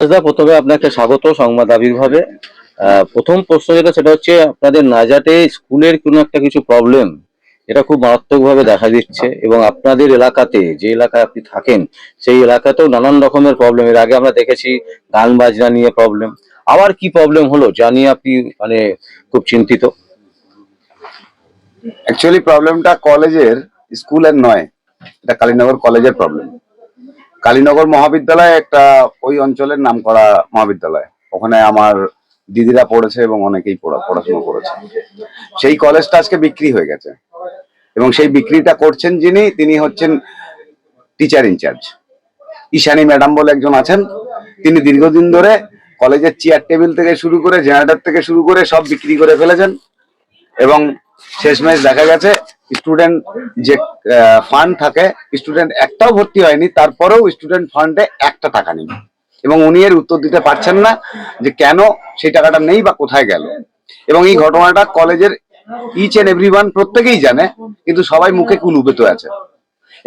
দাদা, প্রথমে আপনাকে স্বাগত সংবাদ আবির্ভাবে। প্রথম প্রশ্ন যেটা, সেটা হচ্ছে, আপনাদের নাজাটে স্কুলের কোনো একটা কিছু প্রবলেম এটা খুব মারাত্মকভাবে দেখা দিচ্ছে এবং আপনাদের এলাকাতে, যে এলাকায় আপনি থাকেন, সেই এলাকাতেও নানান রকমের প্রবলেম এর আগে আমরা দেখেছি গান বাজনা নিয়ে প্রবলেম আবার কি প্রবলেম হলো, যা আপনি মানে খুব চিন্তিত? অ্যাকচুয়ালি প্রবলেমটা কলেজের স্কুলের নয়, এটা কালীনগর কলেজের প্রবলেম কালীনগর মহাবিদ্যালয় একটা ওই অঞ্চলের নাম করা মহাবিদ্যালয়। ওখানে আমার দিদিরা পড়েছে এবং অনেকেই পড়া- পড়াশোনা করেছে। সেই কলেজটা আজকে বিক্রি হয়ে গেছে। এবং সেই বিক্রিটা করছেন যিনি, তিনি হচ্ছেন টিচার ইনচার্জ ঈশানী ম্যাডাম বলে একজন আছেন। তিনি দীর্ঘদিন ধরে কলেজের চেয়ার টেবিল থেকে শুরু করে জেনারেটর থেকে শুরু করে সব বিক্রি করে ফেলেছেন। এবং শেষ শেষমেশ দেখা গেছে স্টুডেন্ট যে ফান্ড থাকে স্টুডেন্ট একটাও ভর্তি হয়নি, তারপরেও স্টুডেন্ট ফান্ডে একটা টাকা নেই। এবং উনি এর উত্তর দিতে পারছেন না যে কেন সেই টাকাটা নেই বা কোথায় গেল। এবং এই ঘটনাটা কলেজের ইচ এন্ড এভরিওয়ান প্রত্যেকেই জানে, কিন্তু সবাই মুখে কুলুপেত আছে।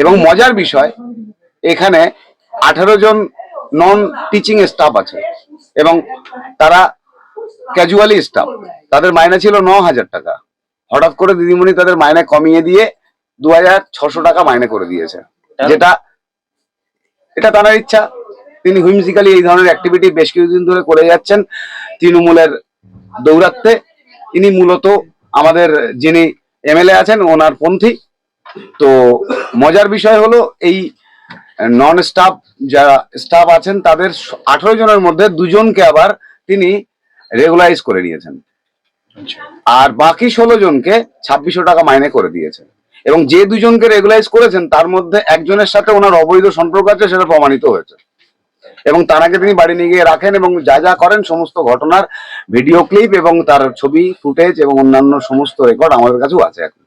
এবং মজার বিষয়, এখানে আঠারো জন নন টিচিং স্টাফ আছে। এবং তারা ক্যাজুয়ালি স্টাফ তাদের মাইনে ছিল ন হাজার টাকা। হঠাৎ করে দিদিমণি তাদের মাইনে কমিয়ে দিয়ে দু হাজার ছশো টাকা মাইনে করে দিয়েছে। যেটা এটা তার ইচ্ছা। তিনি হুইমসিক্যালি এই ধরনের অ্যাক্টিভিটি বেশ কিছুদিন ধরে করে যাচ্ছেন তৃণমূলের দৌরাত্মে। ইনি মূলত আমাদের যিনি এমএলএ আছেন ওনার পন্থী। তো মজার বিষয় হলো এই নন স্টাফ যারা স্টাফ আছেন তাদের আঠারো জনের মধ্যে দুজনকে আবার তিনি রেগুলারাইজ করে নিয়েছেন। আর বাকি ষোলো জনকে ছাব্বিশশো টাকা মাইনে করে দিয়েছেন এবং যে দুজনকে রেগুলাইজ করেছেন, তার মধ্যে একজনের সাথে ওনার অবৈধ সম্পর্ক আছে, সেটা প্রমাণিত হয়েছে। এবং তারাকে তিনি বাড়ি নিয়ে গিয়ে রাখেন এবং যা যা করেন, সমস্ত ঘটনার ভিডিও ক্লিপ এবং তার ছবি ফুটেজ এবং অন্যান্য সমস্ত রেকর্ড আমাদের কাছেও আছে এখন।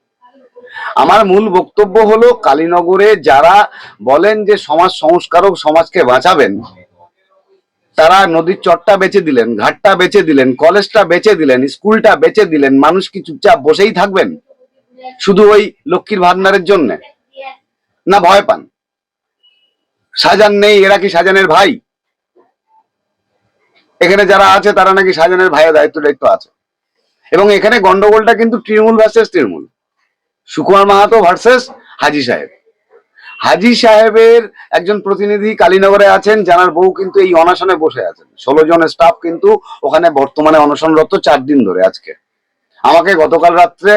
আমার মূল বক্তব্য হলো, কালীনগরে যারা বলেন যে সমাজ সংস্কারক সমাজকে বাঁচাবেন তারা নদীর চটটা বেচে দিলেন, ঘাটটা বেচে দিলেন, কলেজটা বেচে দিলেন, স্কুলটা বেচে দিলেন, মানুষ কি চুপচাপ বসেই থাকবেন? শুধু ওই লক্ষ্মীর ভান্ডারের জন্য? না ভয় পান? সাজান নেই, এরা কি সাজানের ভাই? এখানে যারা আছে, তারা নাকি সাজানের ভাইয়ের দায়িত্ব দায়িত্ব আছে। এবং এখানে গন্ডগোলটা কিন্তু তৃণমূল ভার্সেস তৃণমূল। সুকুমার মাহাতো ভার্সেস হাজি সাহেব। হাজি সাহেবের একজন প্রতিনিধি কালীনগরে আছেন, জানার বউ কিন্তু এই অনশনে বসে আছেন। ষোলো জন স্টাফ কিন্তু ওখানে বর্তমানে অনশনরত চার দিন ধরে আজকে। আমাকে গতকাল রাত্রে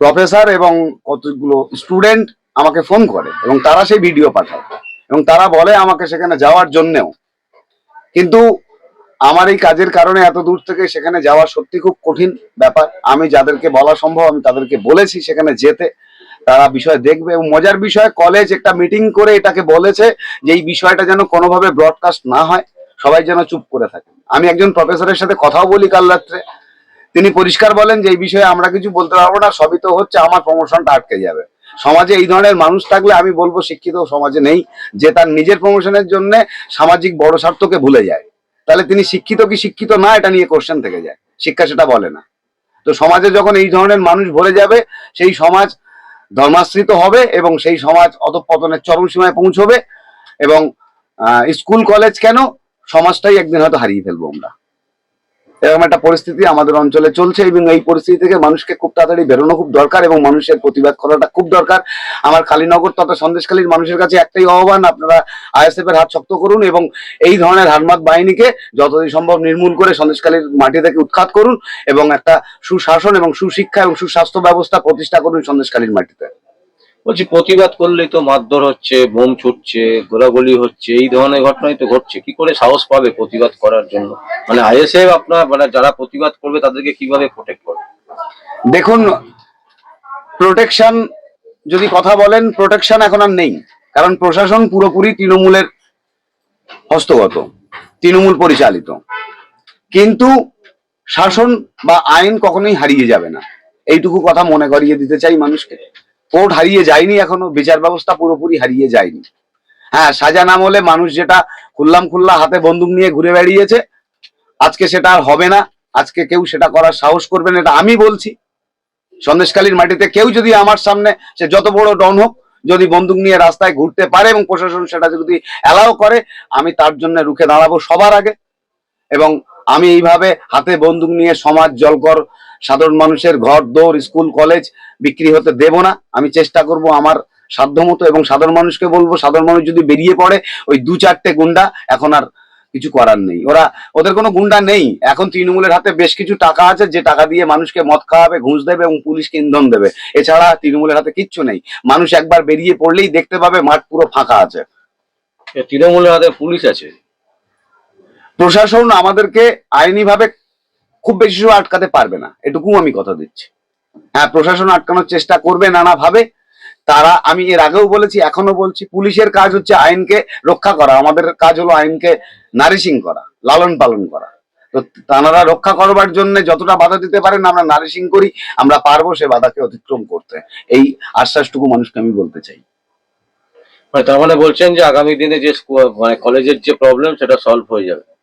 প্রফেসর এবং কতগুলো স্টুডেন্ট আমাকে ফোন করে এবং তারা সেই ভিডিও পাঠায় এবং তারা বলে আমাকে সেখানে যাওয়ার জন্যেও। কিন্তু আমার এই কাজের কারণে এত দূর থেকে সেখানে যাওয়া সত্যি খুব কঠিন ব্যাপার। আমি যাদেরকে বলা সম্ভব, আমি তাদেরকে বলেছি সেখানে যেতে। তারা বিষয় দেখবে এবং মজার বিষয় কলেজ একটা মিটিং করে এটাকে বলেছে যে এই বিষয়টা যেন কোনোভাবে ব্রডকাস্ট না হয়। সবাই যেন চুপ করে থাকে। আমি একজন প্রফেসরের সাথে কথাও বলি কাল রাত্রে। তিনি পরিষ্কার বলেন যে, এই বিষয়ে আমরা কিছু বলতে পারব না। সবই তো হচ্ছে আমার প্রমোশনটা আটকে যাবে। সমাজে এই ধরনের মানুষ থাকলে আমি বলব শিক্ষিত সমাজে নেই যে, তার নিজের প্রমোশনের জন্য সামাজিক বড় স্বার্থকে ভুলে যায়। তাহলে তিনি শিক্ষিত কি শিক্ষিত না, এটা নিয়ে কোশ্চেন থেকে যায়। শিক্ষা সেটা বলে না। তো সমাজে যখন এই ধরনের মানুষ ভরে যাবে, সেই সমাজ ধর্মাশ্রিত হবে এবং সেই সমাজ অধঃপতনের চরম সীমায় পৌঁছবে এবং স্কুল, কলেজ কেন? সমাজটাই একদিন হয়তো হারিয়ে ফেলব আমরা। এরকম একটা পরিস্থিতি আমাদের অঞ্চলে চলছে এবং এই পরিস্থিতি থেকে মানুষকে খুব তাড়াতাড়ি বেরোনো খুব দরকার এবং মানুষের প্রতিবাদ করাটা খুব দরকার। আমার কালীনগর তথা সন্দেশখালীর মানুষের কাছে একটাই আহ্বান, আপনারা আইএসএফ এর হাত শক্ত করুন এবং এই ধরনের হারমাত বাহিনীকে যতদিন সম্ভব নির্মূল করে সন্দেশখালীর মাটি থেকে উৎখাত করুন এবং একটা সুশাসন এবং সুশিক্ষা এবং সুস্বাস্থ্য ব্যবস্থা প্রতিষ্ঠা করুন সন্দেশখালীর মাটিতে। বলছি, প্রতিবাদ করলেই তো মারধর হচ্ছে, বোম ছুটছে, গোলাগুলি হচ্ছে, এই ধরনের ঘটনাই তো ঘটছে। কি করে সাহস পাবে প্রতিবাদ করার জন্য? মানে আইএসএফ আপনার মানে যারা প্রতিবাদ করবে, তাদেরকে কীভাবে প্রোটেক্ট করবে? দেখুন প্রোটেকশন যদি কথা বলেন প্রোটেকশন এখন আর নেই। কারণ প্রশাসন পুরোপুরি তৃণমূলের হস্তগত, তৃণমূল পরিচালিত। কিন্তু শাসন বা আইন কখনোই হারিয়ে যাবে না। এইটুকু কথা মনে করিয়ে দিতে চাই মানুষকে। কোর্ট হারিয়ে যায়নি এখনও, বিচার ব্যবস্থা পুরোপুরি হারিয়ে যায়নি। হ্যাঁ সাজা নাম হলে মানুষ যেটা খুল্লাম খুল্লা হাতে বন্দুক নিয়ে ঘুরে বেড়িয়েছে, আজকে সেটা আর হবে না, আজকে কেউ সেটা করার সাহস করবে না, এটা আমি বলছি। সন্দেশকালীর মাটিতে কেউ যদি আমার সামনে সে যত বড় ডন হোক, যদি বন্দুক নিয়ে রাস্তায় ঘুরতে পারে এবং প্রশাসন সেটা যদি অ্যালাউ করে, আমি তার জন্য রুখে দাঁড়াবো সবার আগে। এবং আমি এইভাবে হাতে বন্দুক নিয়ে সমাজ জলকর, সাধারণ মানুষের ঘর, দৌড়, স্কুল, কলেজ বিক্রি হতে দেব না। আমি চেষ্টা করব আমার সাধ্যমতো এবং সাধারণ মানুষকে বলব, সাধারণ মানুষ যদি বেরিয়ে পড়ে, ওই দু চারটে গুন্ডা এখন আর কিছু করার নেই। ওরা, ওদের কোনো গুন্ডা নেই। এখন তৃণমূলের হাতে বেশ কিছু টাকা আছে, যে টাকা দিয়ে মানুষকে মদ খাওয়াবে, ঘুষ দেবে এবং পুলিশকে ইন্ধন দেবে। এছাড়া তৃণমূলের হাতে কিচ্ছু নেই। মানুষ একবার বেরিয়ে পড়লেই দেখতে পাবে মাঠ পুরো ফাঁকা আছে। তৃণমূলের হাতে পুলিশ আছে? প্রশাসন আমাদেরকে আইনিভাবে খুব বেশি সময় আটকাতে পারবে না। এটুকু আমি কথা দিচ্ছি। হ্যাঁ প্রশাসন আটকানোর চেষ্টা করবে নানাভাবে। তারা, আমি এর আগেও বলেছি এখনও বলছি, পুলিশের কাজ হচ্ছে আইনকে রক্ষা করা। আমাদের কাজ হলো আইনকে নারিশিং করা, লালন পালন করা। তো তারা রক্ষা করবার জন্য যতটা বাধা দিতে পারেন, আমরা নারিশিং করি, আমরা পারব সে বাধাকে অতিক্রম করতে। এই আশ্বাসটুকু মানুষকে আমি বলতে চাই। মানে তার মানে বলছেন যে আগামী দিনে যে মানে কলেজের যে প্রবলেম সেটা সলভ হয়ে যাবে।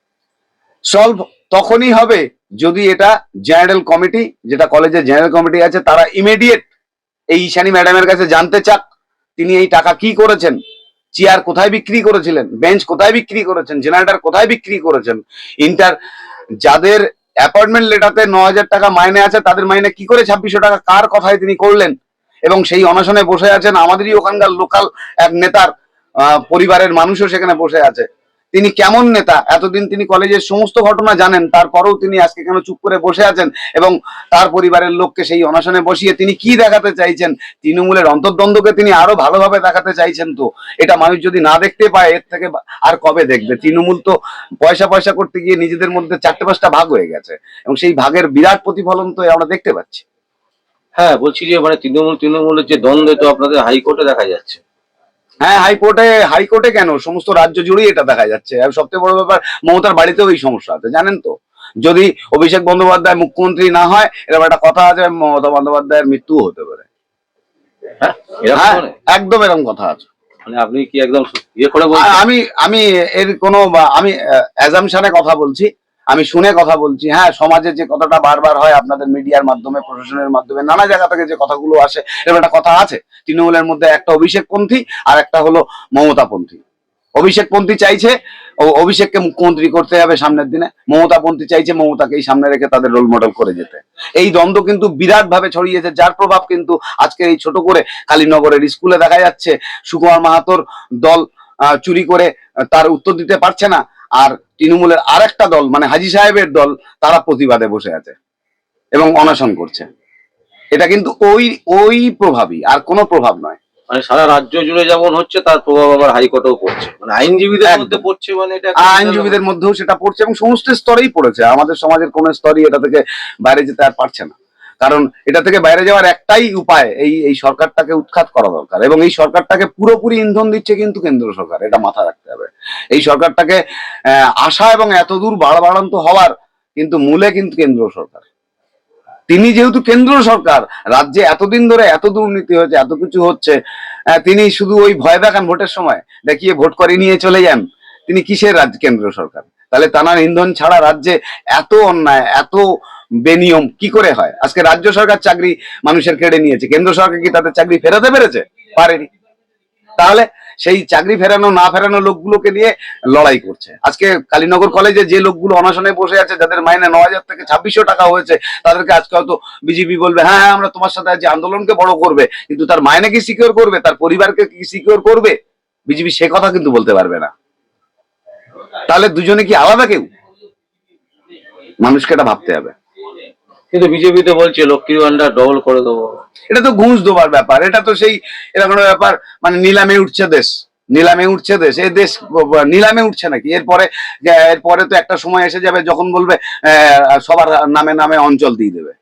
সলভ তখনই হবে যদি এটা জেনারেল কমিটি, যেটা কলেজের জেনারেল কমিটি আছে, তারা ইমিডিয়েট এই ঈশানী ম্যাডামের কাছে জানতে চাক, তিনি এই টাকা কি করেছেন, চেয়ার কোথায় বিক্রি করেছিলেন, বেঞ্চ কোথায় বিক্রি করেছেন, জেনারেটর কোথায় বিক্রি করেছেন, ইন্টার যাদের অ্যাপয়েন্টমেন্ট লেটারতে ন হাজার টাকা মাইনে আছে, তাদের মাইনে কি করে ছাব্বিশশো টাকা, কার কথায় তিনি করলেন? এবং সেই অনশনে বসে আছেন আমাদেরই ওখানকার লোকাল এক নেতার পরিবারের মানুষও সেখানে বসে আছে। তিনি কেমন নেতা? এতদিন তিনি কলেজের সমস্ত ঘটনা জানেন, তারপরেও তিনি আজকে কেন চুপ করে বসে আছেন এবং তার পরিবারের লোককে সেই অনশনে বসিয়ে তিনি কি দেখাতে চাইছেন? তৃণমূলের অন্তর্দ্বন্দ্বকে তিনি আরও ভালোভাবে দেখাতে চাইছেন তো। এটা মানুষ যদি না দেখতে পায়, এর থেকে আর কবে দেখবে? তৃণমূল তো পয়সা পয়সা করতে গিয়ে নিজেদের মধ্যে চারটে পাঁচটা ভাগ হয়ে গেছে এবং সেই ভাগের বিরাট প্রতিফলন তো আমরা দেখতে পাচ্ছি। হ্যাঁ বলছি যে মানে তৃণমূল তৃণমূলের যে দ্বন্দ্ব তো আপনাদের হাইকোর্টে দেখা যাচ্ছে। হ্যাঁ হাইকোর্টে হাইকোর্টে কেন? সমস্ত রাজ্য জুড়েই এটা দেখা যাচ্ছে। আর সবচেয়ে বড় ব্যাপার মমতার বাড়িতেও এই সমস্যা আছে জানেন তো? যদি অভিষেক বন্দ্যোপাধ্যায় মুখ্যমন্ত্রী না হয় এরকম একটা কথা আছে মমতা বন্দ্যোপাধ্যায়ের মৃত্যু হতে পারে। হ্যাঁ হ্যাঁ মানে? একদম এরকম কথা আছে। মানে আপনি কি একদম ইয়ে আমি আমি এর কোনো আমি অ্যাজামশনে কথা বলছি। আমি শুনে কথা বলছি হ্যাঁ সমাজে যে কথাটা বারবার হয় আপনাদের মিডিয়ার মাধ্যমে, প্রশাসনের মাধ্যমে, নানা জায়গা থেকে যে কথাগুলো আসে, এরকম একটা কথা আছে? তৃণমূলের মধ্যে একটা অভিষেকপন্থী আর একটা হলো মমতাপন্থী। অভিষেকপন্থী চাইছে, ও অভিষেককে মুখ্যমন্ত্রী করতে হবে সামনের দিনে। মমতাপন্থী চাইছে মমতাকেই সামনে রেখে তাদের রোল মডেল করে যেতে। এই দ্বন্দ্ব কিন্তু বিরাট ভাবে ছড়িয়েছে, যার প্রভাব কিন্তু আজকে এই ছোট করে কালীনগরের স্কুলে দেখা যাচ্ছে। সুকুমার মাহাতোর দল চুরি করে তার উত্তর দিতে পারছে না। আর তৃণমূলের আরেকটা দল মানে হাজি সাহেবের দল তারা প্রতিবাদে বসে আছে এবং অনশন করছে। এটা কিন্তু ওই ওই প্রভাবই আর কোনো প্রভাব নয়। মানে সারা রাজ্য জুড়ে যেমন হচ্ছে তার প্রভাব আবার হাইকোর্টেও পড়ছে। মানে আইনজীবীদের। মধ্যে পড়ছে মানে এটা আইনজীবীদের মধ্যেও সেটা পড়ছে এবং সমস্ত স্তরেই পড়েছে। আমাদের সমাজের কোন স্তরই এটা থেকে বাইরে যেতে আর পারছে না। কারণ এটা থেকে বাইরে যাওয়ার একটাই উপায়, এই এই সরকারটাকে উৎখাত করা দরকার। এবং এই সরকারটাকে পুরোপুরি ইন্ধন দিচ্ছে কিন্তু কেন্দ্র সরকার, এটা মাথায় রাখতে হবে। এই সরকারটাকে আশা এবং এতদূর বাড়াবাড়ন্ত হওয়ার কিন্তু মূলে কিন্তু কেন্দ্র সরকার। তিনি যেহেতু কেন্দ্র সরকার, রাজ্যে এতদিন ধরে এত দুর্নীতি হয়েছে, এত কিছু হচ্ছে তিনি শুধু ওই ভয় দেখান ভোটের সময়, দেখিয়ে ভোট করে নিয়ে চলে যান, তিনি কিসের রাজ্য কেন্দ্র সরকার? তাহলে তানার ইন্ধন ছাড়া রাজ্যে এত অন্যায়, এত বেনিয়ম কি করে হয়? আজকে রাজ্য সরকার চাকরি মানুষের কেড়ে নিয়েছে। কেন্দ্র সরকার কি তাদের চাকরি ফেরাতে পেরেছে? পারেনি। তাহলে সেই চাকরি ফেরানো না ফেরানো লোকগুলোকে নিয়ে লড়াই করছে। আজকে কালীনগর কলেজে যে লোকগুলো অনশনে বসে আছে যাদের মাইনে ন হাজার থেকে ছাব্বিশশো টাকা হয়েছে তাদেরকে আজকে হয়তো বিজেপি বলবে হ্যাঁ হ্যাঁ, আমরা তোমার সাথে আছি আন্দোলনকে বড় করবে। কিন্তু তার মাইনে কি সিকিউর করবে? তার পরিবারকে কি সিকিউর করবে? বিজেপি সে কথা কিন্তু বলতে পারবে না। তাহলে দুজনে কি আলাদা কেউ? মানুষকে এটা ভাবতে হবে। কিন্তু বিজেপি তো বলছে, লক্ষ্মীর ভান্ডার ডবল করে দেবো। এটা তো ঘুষ দেবার ব্যাপার, এটা তো সেই এরকম ব্যাপার মানে নিলামে উঠছে দেশ, নিলামে উঠছে দেশ এ দেশ নিলামে উঠছে নাকি? এরপরে এরপরে তো একটা সময় এসে যাবে, যখন বলবে সবার নামে নামে অঞ্চল দিয়ে দেবে।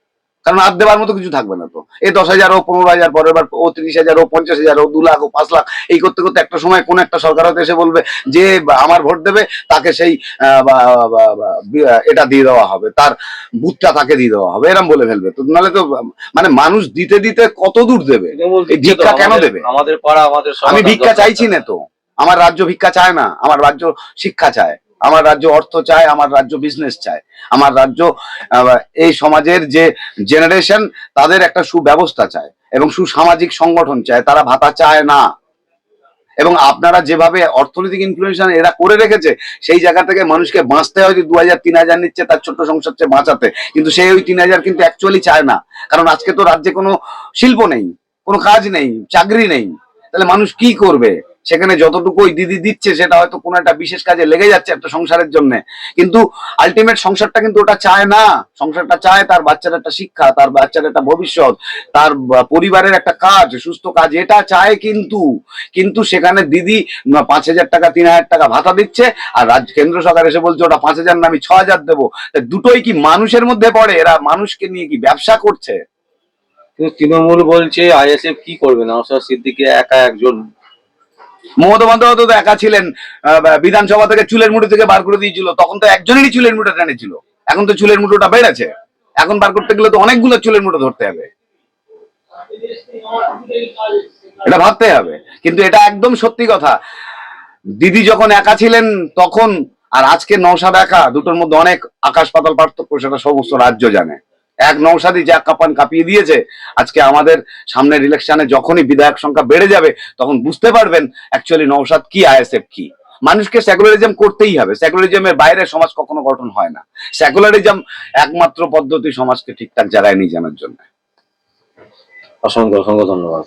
কারণ আর দেওয়ার মতো কিছু থাকবে না তো। এই দশ হাজার ও পনেরো হাজার পরের বার ও তিরিশ হাজার ও পঞ্চাশ হাজার ও দু লাখ ও পাঁচ লাখ এই করতে করতে একটা সময় কোন একটা সরকার হয়তো এসে বলবে যে আমার ভোট দেবে তাকে সেই এটা দিয়ে দেওয়া হবে তার বুথটা তাকে দিয়ে দেওয়া হবে এরম বলে ফেলবে। তো নাহলে তো মানে মানুষ দিতে দিতে কত দূর দেবে? ভিক্ষা কেন দেবে? আমাদের পাড়া আমাদের আমি ভিক্ষা চাইছি না তো। আমার রাজ্য ভিক্ষা চায় না আমার রাজ্য শিক্ষা চায়। আমার রাজ্য অর্থ চায়, আমার রাজ্য বিজনেস চায়। আমার রাজ্য এই সমাজের যে জেনারেশন তাদের একটা সুব্যবস্থা চায় এবং সুসামাজিক সংগঠন চায়। তারা ভাতা চায় না। এবং আপনারা যেভাবে অর্থনৈতিক ইনফ্লুয়েশন এরা করে রেখেছে, সেই জায়গা থেকে মানুষকে বাঁচতে হয়তো দু হাজার, তিন হাজার নিচ্ছে তার ছোট্ট সংসার চেয়ে বাঁচাতে। কিন্তু সেই ওই তিন হাজার কিন্তু অ্যাকচুয়ালি চায় না। কারণ আজকে তো রাজ্যে কোনো শিল্প নেই, কোনো কাজ নেই, চাকরি নেই। তাহলে মানুষ কি করবে? সেখানে যতটুকু ওই দিদি দিচ্ছে, সেটা হয়তো কোনো একটা বিশেষ কাজে লেগে যাচ্ছে একটা সংসারের জন্য। কিন্তু আলটিমেট সংসারটা কিন্তু ওটা চায় না। সংসারটা চায় তার বাচ্চার একটা শিক্ষা, তার বাচ্চার একটা ভবিষ্যৎ, তার পরিবারের একটা কাজ, সুস্থ কাজ, এটা চায় কিন্তু। কিন্তু সেখানে দিদি পাঁচ হাজার টাকা, তিন হাজার টাকা ভাতা দিচ্ছে আর রাজ্য কেন্দ্র সরকার এসে বলছে, ওটা পাঁচ হাজার না, আমি ছ হাজার দেবো। দুটোই কি মানুষের মধ্যে পড়ে? এরা মানুষকে নিয়ে কি ব্যবসা করছে? তৃণমূল বলছে, আইএসএফ কি করবে? নওশাদ সিদ্দিকী একা একজন মমতা বন্দ্যোপাধ্যায় তো একা ছিলেন বিধানসভা থেকে চুলের মুঠো থেকে বার করে দিয়েছিল, তখন তো একজনেরই চুলের মুঠো টেনেছিল এখন তো চুলের মুঠোটা বেড়েছে। এখন বার করতে গেলে তো অনেকগুলো চুলের মুঠো ধরতে হবে। এটা ভাবতে হবে। কিন্তু এটা একদম সত্যি কথা। দিদি যখন একা ছিলেন তখন, আর আজকে নৌসাদ একা দুটোর মধ্যে অনেক আকাশ পাতাল পার্থক্য, সেটা সমস্ত রাজ্য জানে। এক নৌসাদি যা কাপান কাঁপিয়ে দিয়েছে, আজকে আমাদের সামনের ইলেকশনে যখনই বিধায়ক সংখ্যা বেড়ে যাবে, তখন বুঝতে পারবেন অ্যাকচুয়ালি নৌসাদ কি আইএসএফ কি। মানুষকে সেকুলারিজম করতেই হবে। সেকুলারিজমের বাইরে সমাজ কখনো গঠন হয় না। সেকুলারিজম একমাত্র পদ্ধতি সমাজকে ঠিকঠাক জায়গায় নিয়ে জানার জন্য। অসংখ্য অসংখ্য ধন্যবাদ।